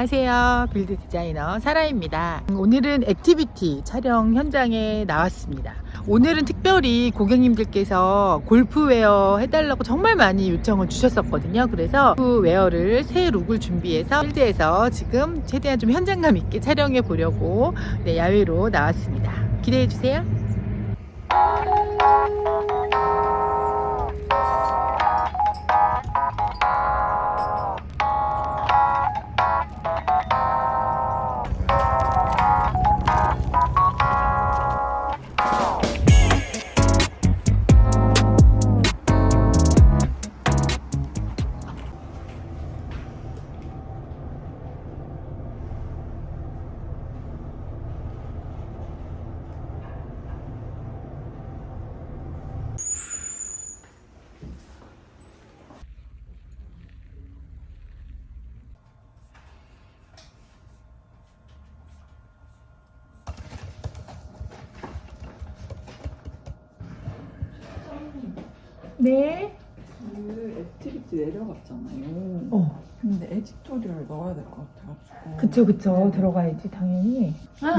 안녕하세요. 빌드 디자이너 사라입니다. 오늘은 액티비티 촬영 현장에 나왔습니다. 오늘은 특별히 고객님들께서 골프웨어 해달라고 정말 많이 요청을 주셨었거든요. 그래서 골프웨어를 새 룩을 준비해서 필드에서 지금 최대한 좀 현장감 있게 촬영해 보려고 네, 야외로 나왔습니다. 기대해 주세요. 네. 그 액티비티 내려갔잖아요. 어, 근데 에디토리얼 넣어야 될 것 같아가지고. 그쵸, 그쵸. 들어가야지, 당연히.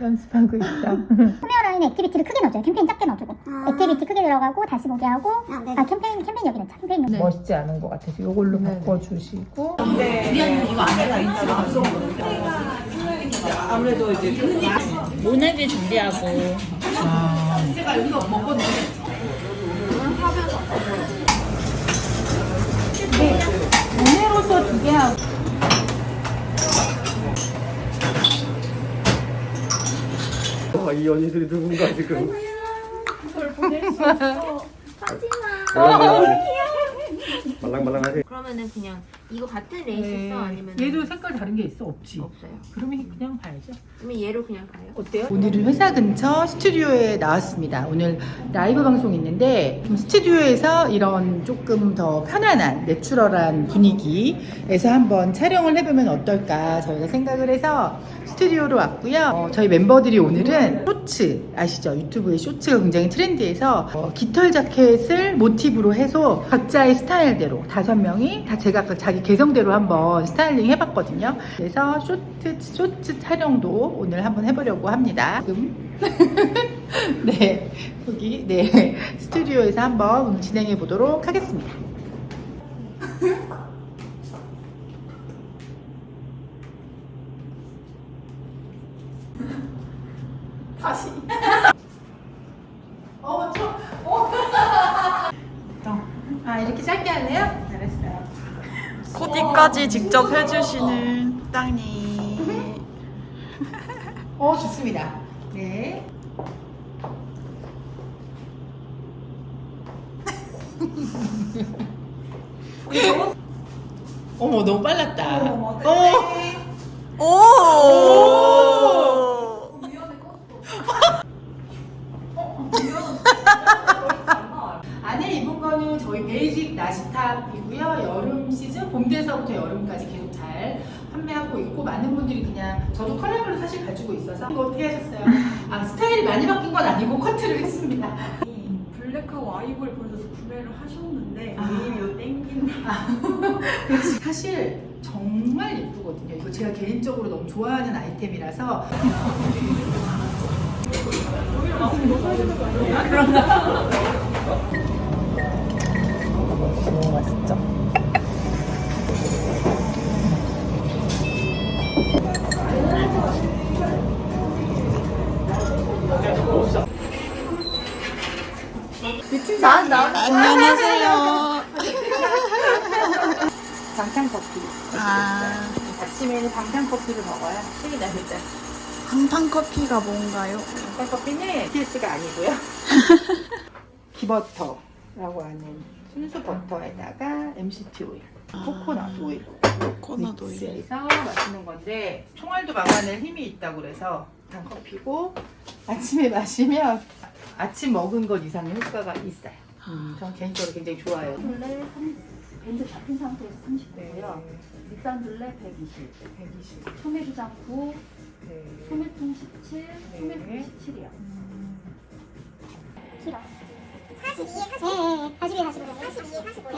연습하고 있어. 카메라인 액티비티를 크게 넣어줘요. 캠페인 작게 넣어주고. 액티비티 크게 들어가고 다시 보게 하고. 아, 캠페인 캠페인 여기 넣자. 캠페인 여기. 멋있지 않은 것 같아서 이걸로 바꿔주시고. 아무래도 이 제 모네즈 준비하고 오늘로서 두개 하고. 아, 이 언니들이 누군가 지금. 말랑말랑하세요. 그러면은 그냥 이거 같은 레이스 써 아니면 네. 얘도 색깔 다른 게 있어? 없지? 없어요. 그러면 그냥 봐야죠. 그러면 얘로 그냥 가요. 어때요? 오늘은 회사 근처 스튜디오에 나왔습니다. 오늘 라이브 방송 있는데 좀 스튜디오에서 이런 조금 더 편안한 내추럴한 분위기에서 한번 촬영을 해보면 어떨까 저희가 생각을 해서 스튜디오로 왔고요. 어, 저희 멤버들이 오늘은 쇼츠 아시죠? 유튜브에 쇼츠가 굉장히 트렌디해서 어, 깃털 자켓을 모티브로 해서 각자의 스타일대로 다섯 명이 다 제가 각각 자기 개성대로 한번 스타일링 해봤거든요. 그래서 쇼트 쇼츠 촬영도 오늘 한번 해보려고 합니다. 지금 네 여기 네 스튜디오에서 한번 진행해 보도록 하겠습니다. 다시. 어, 저, 어. 아, 이렇게 짧게 할래요? 코디까지 직접 해주시는 사장님. 어, 좋습니다. 네. 어머, 너무 빨랐다. 어머, 오! 안에 입은 거는 저희 베이직 나시탑이고요. 여름 시즌, 봄 돼서부터 여름까지 계속 잘 판매하고 있고 많은 분들이 그냥 저도 컬러별로 사실 가지고 있어서 이거 어떻게 하셨어요? 아 스타일이 많이 바뀐 건 아니고 커트를 했습니다. 블랙하고 아이보리 보여줘서 구매를 하셨는데 아. 이미 땡긴다. 그렇지. 사실 정말 예쁘거든요. 이거 제가 개인적으로 너무 좋아하는 아이템이라서. 너무 안녕하세요. 방탄커피. 아, 아침에는 방탄커피를 먹어야 힘이 납니다. 방탄 커피가 뭔가요? 방탄커피는 TS가 아니고요. 기버터라고 하는 순수 버터에다가 MCT 오일, 코코넛 오일. 코코넛 오일. 믹스해서 마시는 건데 총알도 막아낼 힘이 있다고 그래서 단 커피고 아침에 마시면 아침 먹은 것 이상의 효과가 있어요. 음, 전 개인적으로 굉장히 좋아요. 둘레 밴드 잡힌 상태에서 30대고요. 밑단 둘레 120, 120. 소매 주장 9, 네. 소매통 17, 소매통 17이요. 42에 45. 42, 45요.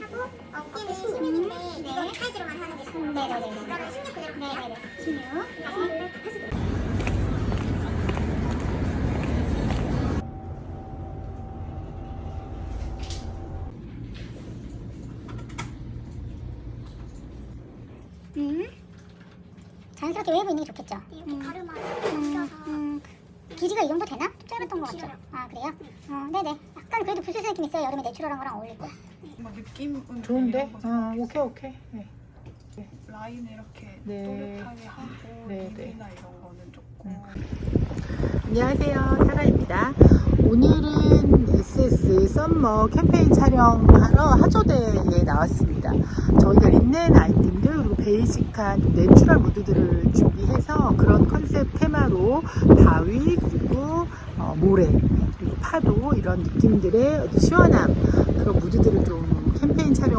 하고 어깨는 16인데 이거는 사이즈로만 하는 게 좋고. 그러면 16 그대로 그냥 16. 가슴 45. 자연스럽게 웨이브 있는 게 좋겠죠. 이렇게 가르마 음, 음, 길이가 이 정도 되나? 좀 짧았던 것 같죠. 아 그래요? 어, 네네. 약간 그래도 부스스 느낌 있어요. 여름에 내추럴한 거랑 어울릴 거야. 뭐 느낌은 좋은데? 이런 거 어, 생각했어요. 오케이 오케이. 네. 라인 이렇게 네. 또렷하게 하고 네, 네. 립이나 이런 거는 조금 안녕하세요. 사라입니다. 오늘은 SS 썸머 캠페인 촬영하러 하조대에 나왔습니다. 저희가 립넨 아이템들 그리고 베이직한 좀 내추럴 무드들을 준비해서 그런 컨셉 테마로 바위 그리고 어, 모래 그리고 파도 이런 느낌들의 시원함 그런 무드들을 좀 캠페인 촬영